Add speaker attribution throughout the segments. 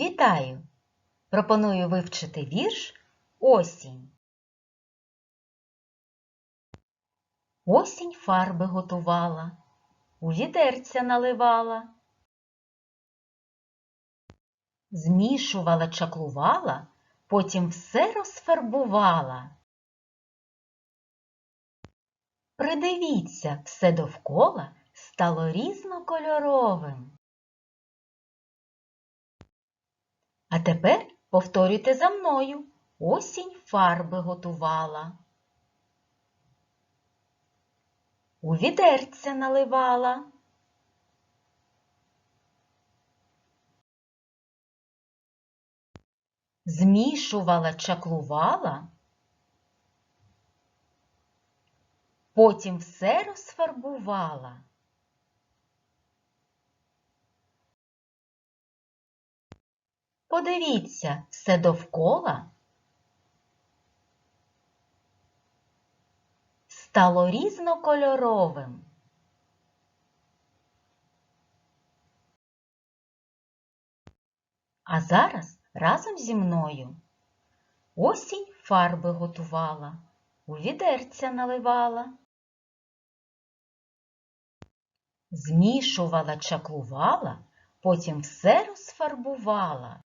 Speaker 1: Вітаю! Пропоную вивчити вірш Осінь. Осінь фарби готувала, у відерця наливала, змішувала, чаклувала, потім все розфарбувала. Придивіться, все довкола стало різнокольоровим. А тепер повторюйте за мною. Осінь фарби готувала. У відерця наливала. Змішувала, чаклувала. Потім все розфарбувала. Подивіться, все довкола стало різнокольоровим. А зараз разом зі мною осінь фарби готувала, у відерця наливала, змішувала, чаклувала, потім все розфарбувала.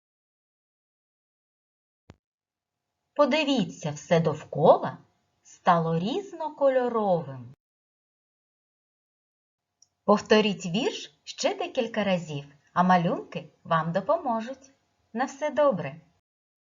Speaker 1: Подивіться, все довкола стало різнокольоровим. Повторіть вірш ще декілька разів, а малюнки вам допоможуть. На все добре!